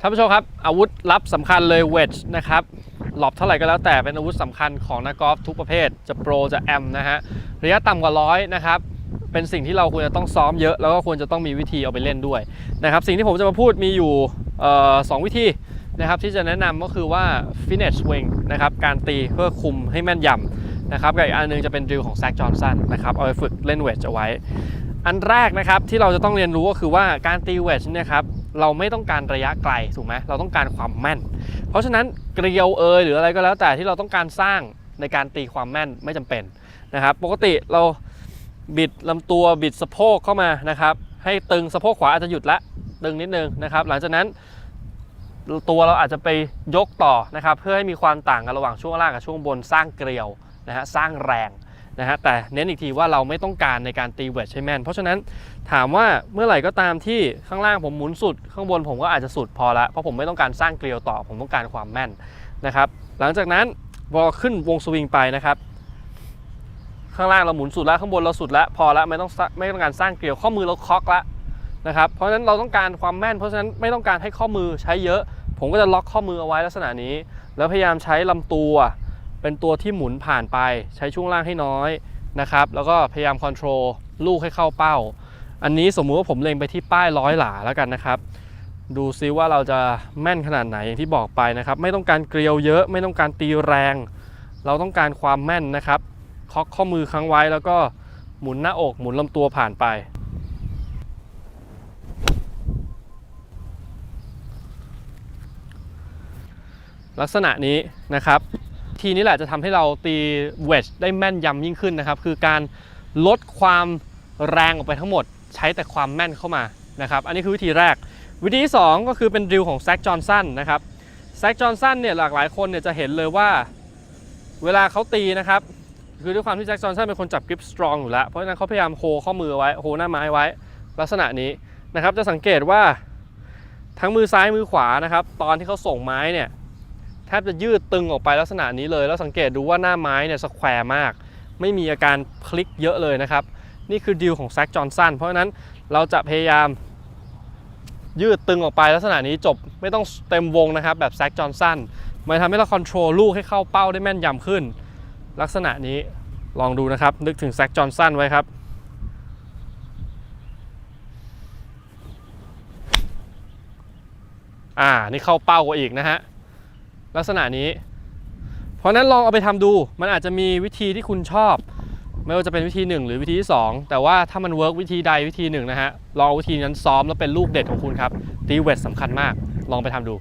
ท่านผู้ชมครับ อาวุธลับสำคัญเลยเวดนะครับหลบเท่าไหร่ก็แล้วแต่เป็นอาวุธสำคัญของนักกอล์ฟทุกประเภท จะโปรจะแอมนะฮะระยะต่ำกว่าร้อยนะครับเป็นสิ่งที่เราควรจะต้องซ้อมเยอะ แล้วก็ควรจะต้องมีวิธีเอาไปเล่นด้วยนะครับสิ่งที่ผมจะมาพูดมีอยู่สองวิธีนะครับที่จะแนะนำก็คือว่า finish swing นะครับการตีเพื่อคุมให้แม่นยำนะครับกับอีกอันหนึงจะเป็นดริลของแซคจอห์นสันนะครับเอาไปฝึกเล่นเวดเอาไว้ อันแรกนะครับที่เราจะต้องเรียนรู้ก็คือว่าการตีเวดเนี่ยครับ เราไม่ต้องการระยะไกลถูกไหมเราต้องการความแม่น เพราะฉะนั้นเกลียวเอยหรืออะไรก็แล้วแต่ที่เราต้องการสร้างในการตีความแม่นไม่จำเป็นนะครับ ปกติเราบิดลำตัวบิดสะโพกเข้ามานะครับ ให้ตึงสะโพกขวาอาจจะหยุดละตึงนิดนึงนะครับ หลังจากนั้นตัวเราอาจจะไปยกต่อนะครับ เพื่อให้มีความต่างกันระหว่างช่วงล่างกับช่วงบนสร้างเกลียวนะฮะสร้างแรง นะฮะแต่เน้นอีกทีว่าเราไม่ต้องการในการตีเวทใช่แม่นเพราะฉะนั้นถามว่าเมื่อไหร่ก็ตามที่ข้างล่างผมหมุนสุด ข้างบนผมก็อาจจะสุดพอละเพราะผมไม่ต้องการสร้างเกลียวต่อผมต้องการความแม่นนะครับหลังจากนั้นพอขึ้นวงสวิงไปนะครับ ข้างล่างเราหมุนสุดแล้วข้างบนเราสุดแล้วพอละไม่ต้องไม่ต้องการสร้างเกลียวข้อมือเราเคอกละนะครับเพราะฉะนั้นเราต้องการความแม่น เพราะฉะนั้นไม่ต้องการให้ข้อมือใช้เยอะ ผมก็จะล็อกข้อมือเอาไว้ลักษณะนี้ แล้วพยายามใช้ลำตัว เป็นตัวที่หมุนผ่านไปใช้ช่วงล่างให้น้อยนะครับแล้วก็พยายามคอนโทรลลูกให้เข้าเป้า อันนี้สมมุติว่าผมเล็งไปที่ป้ายร้อยหลาแล้วกันนะครับ ดูซิว่าเราจะแม่นขนาดไหนอย่างที่บอกไปนะครับ ไม่ต้องการเกลียวเยอะ ไม่ต้องการตีแรง เราต้องการความแม่นนะครับเคาะข้อมือค้างไว้แล้วก็หมุนหน้าอกหมุนลำตัวผ่านไปลักษณะนี้นะครับ ทีนี้แหละจะทำให้เราตีเวดได้แม่นยำยิ่งขึ้นนะครับ คือการลดความแรงออกไปทั้งหมด ใช้แต่ความแม่นเข้ามานะครับ อันนี้คือวิธีแรก วิธีที่สองก็คือเป็นดิลของแซคจอห์นสันนะครับแซคจอห์นสันเนี่ยหลากหลายคนเนี่ยจะเห็นเลยว่าเวลาเขาตีนะครับ คือด้วยความที่แจ็คจอห์นสันเป็นคนจับกริปสตรองอยู่แล้ว เพราะฉะนั้นเขาพยายามโฮข้อมือไว้โฮหน้าไม้ไว้ ลักษณะนี้นะครับ จะสังเกตว่าทั้งมือซ้ายมือขวานะครับ ตอนที่เขาส่งไม้เนี่ย แทบจะยืดตึงออกไปลักษณะนี้เลย แล้วสังเกตดูว่าหน้าไม้เนี่ยสแควร์มาก ไม่มีอาการพลิกเยอะเลยนะครับ นี่คือดีลของแซคจอห์นสันเพราะฉะนั้นเราจะพยายามยืดตึงออกไปลักษณะนี้จบไม่ต้องเต็มวงนะครับ แบบแซคจอห์นสันมันทำให้เราคอนโทรลลูกให้เข้าเป้าได้แม่นยำขึ้น ลักษณะนี้ลองดูนะครับ นึกถึงแซคจอห์นสันไว้ครับอ่า นี่เข้าเป้ากว่าอีกนะฮะ ลักษณะนี้ เพราะนั้นลองเอาไปทำดู มันอาจจะมีวิธีที่คุณชอบ ไม่ว่าจะเป็นวิธี 1 หรือวิธีที่ 2 แต่ว่าถ้ามันเวิร์กวิธีใดวิธีหนึ่งนะฮะลองเอาวิธีนั้นซ้อมแล้วเป็นลูกเด็ดของคุณครับตีเวทสำคัญมาก ลองไปทำดู